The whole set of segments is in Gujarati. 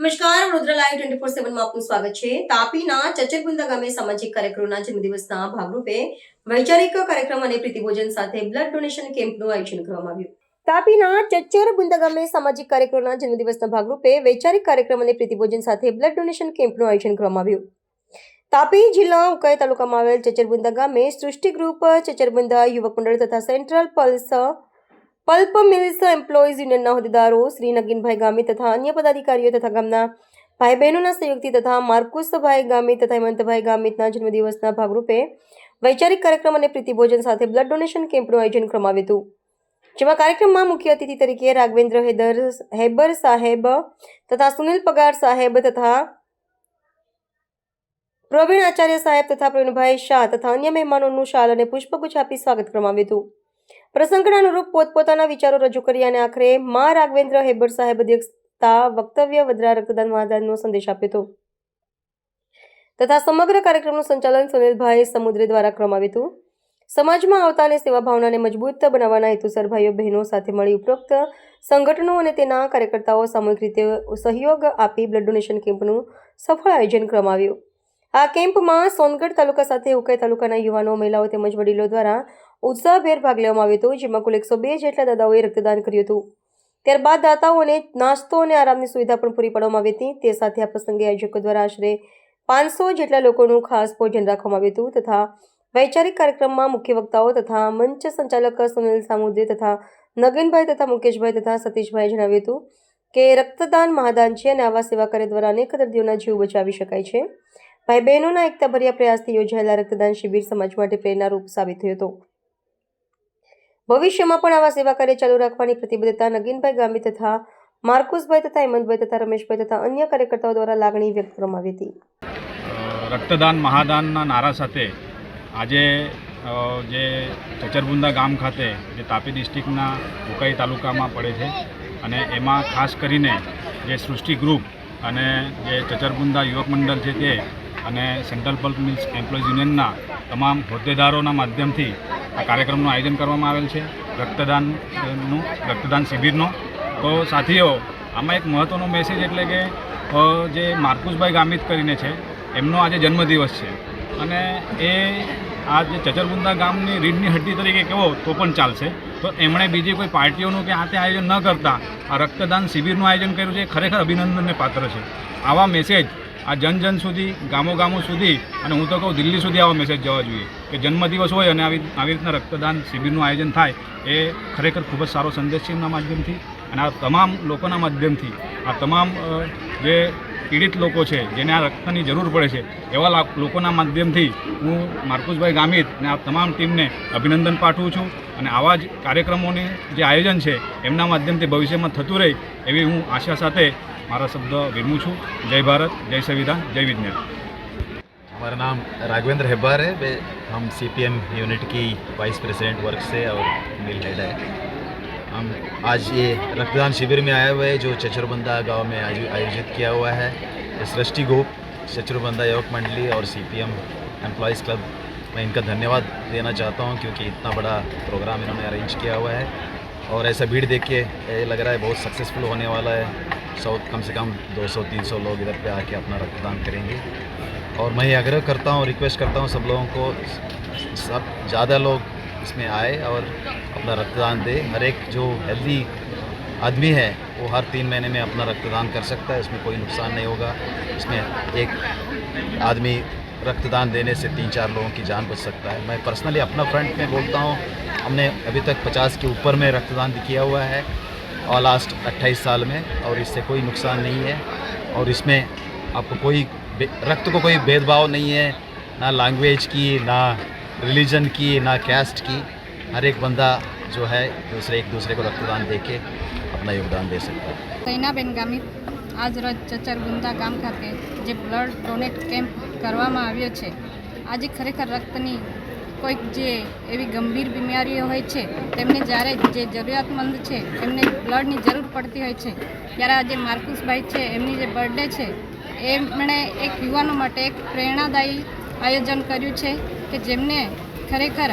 નમસ્કાર, વડોદરા લાઈવ ટ્વેન્ટી ફોર સેવનમાં આપનું સ્વાગત છે. તાપીના ચચરગુંદા ગામે સામાજિક કાર્યક્રમના જન્મદિવસના ભાગરૂપે વૈચારિક કાર્યક્રમ અને પ્રીતિભોજન સાથે બ્લડ ડોનેશન કેમ્પનું આયોજન કરવામાં આવ્યું. તાપીના ચચ્ચરબુંદા ગામે સામાજિક કાર્યક્રમના જન્મદિવસના ભાગરૂપે વૈચારિક કાર્યક્રમ અને પ્રીતિભોજન સાથે બ્લડ ડોનેશન કેમ્પનું આયોજન કરવામાં આવ્યું. તાપી જિલ્લા ઉકાઈ તાલુકામાં આવેલ ચચરબુંદા ગામે સૃષ્ટિ ગ્રુપ ચચરબુંદા યુવક મંડળ તથા central pulse pulp mills employees યુનિયનના હોદ્દેદારો શ્રી નગીનભાઈ ગામી તથા અન્ય પદાધિકારીઓ તથા ગામના ભાઈ બહેનોના સહયોગથી તથા માર્કુસભાઈ ગામી તથા હેમંતભાઈ ગામિતના જન્મદિવસના ભાગરૂપે વૈચારિક કાર્યક્રમ અને પ્રીતિભોજન સાથે બ્લડ ડોનેશન કેમ્પનું આયોજન કરવામાં આવ્યું હતું. જેમાં કાર્યક્રમમાં મુખ્ય અતિથિ તરીકે રાઘવેન્દ્ર હેદર, હેબર સાહેબ તથા સુનિલ પગાર સાહેબ તથા પ્રવીણ આચાર્ય સાહેબ તથા પ્રવીણભાઈ શાહ તથા અન્ય મહેમાનોનું શાલ અને પુષ્પગુચ્છ આપી સ્વાગત કરવામાં આવ્યું હતું. પ્રસંગના અનુરૂપ પોતપોતાના વિચારો રજૂ કરી અને આખરે મા રાઘવેન્દ્ર હેબર સાહેબ અધ્યક્ષતા વક્તવ્ય વદ્રા રક્તદાન મહાદાનનો સંદેશ આપ્યો હતો. તથા સમગ્ર કાર્યક્રમનું સંચાલન સુનિલભાઈ સમુદ્રે દ્વારા કરવામાં હતું. સમાજમાં આવતા અને સેવા ભાવનાને મજબૂત બનાવવાના હેતુસર ભાઈઓ બહેનો સાથે મળી ઉપરોક્ત સંગઠનો અને તેના કાર્યકર્તાઓ સામૂહિક રીતે સહયોગ આપી બ્લડ ડોનેશન કેમ્પનું સફળ આયોજન કરવામાં આવ્યું. આ કેમ્પમાં સોનગઢ તાલુકા સાથે ઉકાઈ તાલુકાના યુવાનો, મહિલાઓ તેમજ વડીલો દ્વારા ઉત્સાહભેર ભાગ લેવામાં આવ્યો હતો, જેમાં કુલ એકસો બે જેટલા દાદાઓએ રક્તદાન કર્યું હતું. ત્યારબાદ દાતાઓને નાસ્તો અને આરામની સુવિધા પણ પૂરી પાડવામાં આવી હતી. તે સાથે આ પ્રસંગે આયોજકો દ્વારા આશરે પાંચસો જેટલા લોકોનું ખાસ ભોજન રાખવામાં આવ્યું હતું તથા વૈચારિક કાર્યક્રમમાં મુખ્ય વક્તાઓ તથા મંચ સંચાલક સુનિલ સામુદ્રે તથા નગીનભાઈ તથા મુકેશભાઈ તથા સતીશભાઈએ જણાવ્યું હતું કે રક્તદાન મહાદાન છે અને આવા સેવા કાર્ય દ્વારા અનેક દર્દીઓના જીવ બચાવી શકાય છે. ભાઈ બહેનોના એકતાભર્યા પ્રયાસથી યોજાયેલા રક્તદાન શિબિર સમાજ માટે પ્રેરણારૂપ સાબિત થયો હતો. ભવિષ્યમાં પણ આવા સેવા કાર્ય ચાલુ રાખવાની પ્રતિબદ્ધતા નગીનભાઈ ગામી તથા માર્કુસભાઈ તથા હેમંતભાઈ તથા રમેશભાઈ તથા અન્ય કાર્યકર્તાઓ દ્વારા લાગણી વ્યક્ત કરવામાં આવી હતી. રક્તદાન મહાદાનના નારા સાથે આજે જે ચચરબુંદા ગામ ખાતે, જે તાપી ડિસ્ટ્રિક્ટના ઉકાઈ તાલુકામાં પડે છે અને એમાં ખાસ કરીને જે સૃષ્ટિ ગ્રુપ અને જે ચચરબુંદા યુવક મંડળ છે તે અને સેન્ટ્રલ પલ્પ મિલ્સ એમ્પ્લોઈઝ યુનિયનના તમામ હોદ્દેદારોના માધ્યમથી આ કાર્યક્રમનું આયોજન કરવામાં આવેલ છે, રક્તદાનનું, રક્તદાન શિબિરનો. તો સાથીઓ, આમાં એક મહત્ત્વનો મેસેજ એટલે કે જે માર્કુસભાઈ ગામિત કરીને છે, એમનો આજે જન્મદિવસ છે. અને એ આ જે ચચરબુંદા ગામની રીઢની હડ્ડી તરીકે કહો તો પણ ચાલશે. તો એમણે બીજી કોઈ પાર્ટીઓનું કે આ તે આયોજન ન કરતા આ રક્તદાન શિબિરનું આયોજન કર્યું છે, એ ખરેખર અભિનંદનને પાત્ર છે. આવા મેસેજ આ જન જન સુધી, ગામો ગામો સુધી, અને હું તો કહું દિલ્હી સુધી આવા મેસેજ જવા જોઈએ. કે જન્મદિવસ હોય અને આવી આવી રીતના રક્તદાન શિબિરનું આયોજન થાય, એ ખરેખર ખૂબ જ સારો સંદેશ છે એમના માધ્યમથી. અને આ તમામ લોકોના માધ્યમથી, આ તમામ જે પીડિત લોકો છે, જેને આ રક્તની જરૂર પડે છે, એવા લોકોના માધ્યમથી હું માર્કુસભાઈ ગામિત અને આ તમામ ટીમને અભિનંદન પાઠવું છું. અને આવા જ કાર્યક્રમોની જે આયોજન છે, એમના માધ્યમથી ભવિષ્યમાં થતું રહે, એવી હું આશા સાથે મારા શબ્દ વિરમું છું જય ભારત જય સંવિધાન જય વિજ્ઞાન हमारा नाम राघवेंद्र हेब्बार है वे हम सीपीएम यूनिट की वाइस प्रेसिडेंट वर्क से और मिल हेड है हम आज ये रक्तदान शिविर में आए हुए हैं जो चचरबंदा गांव में आज आयोजित किया हुआ है ये सृष्टि ग्रुप चचरबंदा युवक मंडली और सीपीएम एम्प्लॉयज़ क्लब मैं इनका धन्यवाद देना चाहता हूँ क्योंकि इतना बड़ा प्रोग्राम इन्होंने अरेंज किया हुआ है और ऐसा भीड़ देख के ये लग रहा है बहुत सक्सेसफुल होने वाला है सौ, कम से कम 200-300 लोग इधर पे आके अपना रक्तदान करेंगे। और मैं आग्रह करता हूँ रिक्वेस्ट करता हूँ सब लोगों को, सब ज़्यादा लोग इसमें आए और अपना रक्तदान दे। हर एक जो हेल्दी आदमी है, वो हर तीन महीने में अपना रक्तदान कर सकता है उसमें कोई नुकसान नहीं होगा। इसमें एक आदमी रक्तदान देने से तीन चार लोगों की जान बच सकता है। मैं पर्सनली अपना फ्रंट में बोलता हूँ, हमने अभी तक पचास के ऊपर में रक्तदान किया हुआ है। और लास्ट 28 साल में और इससे कोई नुकसान नहीं है और इसमें आपको कोई बे- रक्त को कोई भेदभाव नहीं है ना लैंग्वेज की ना रिलीजन की ना कैस्ट की हर एक बंदा जो है दूसरे एक दूसरे को रक्तदान दे के अपना योगदान दे सकता है તૈનાબેન ગામિત આજ રોજ ચચરગુંદા ગામ ખાતે જે બ્લડ ડોનેટ કેમ્પ કરવામાં આવ્યો છે આજે ખરેખર રક્તની કોઈક જે એવી ગંભીર બીમારીઓ હોય છે, તેમને જ્યારે જે જરૂરિયાતમંદ છે એમને બ્લડની જરૂર પડતી હોય છે. ત્યારે આજે માર્કુસભાઈ છે, એમની જે બર્થડે છે, એમણે એક યુવાનો માટે એક પ્રેરણાદાયી આયોજન કર્યું છે કે જેમને ખરેખર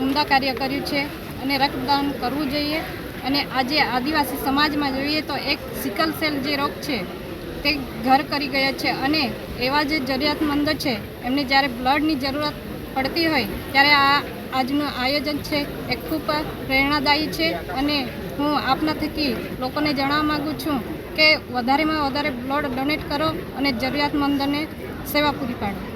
ઉમદા કાર્ય કર્યું છે અને રક્તદાન કરવું જોઈએ. અને આજે આદિવાસી સમાજમાં જોઈએ તો એક સિકલ સેલ જે રોગ છે, તે ઘર કરી ગયા છે. અને એવા જે જરૂરિયાતમંદ છે, એમને જ્યારે બ્લડની જરૂરત પડતી હોય ત્યારે આ આજનું આયોજન છે એ ખૂબ પ્રેરણાદાયી છે અને હું આપના થકી લોકોને જણાવવા માગું છું કે વધારેમાં વધારે બ્લડ ડોનેટ કરો અને જરૂરિયાતમંદને સેવા પૂરી પાડો.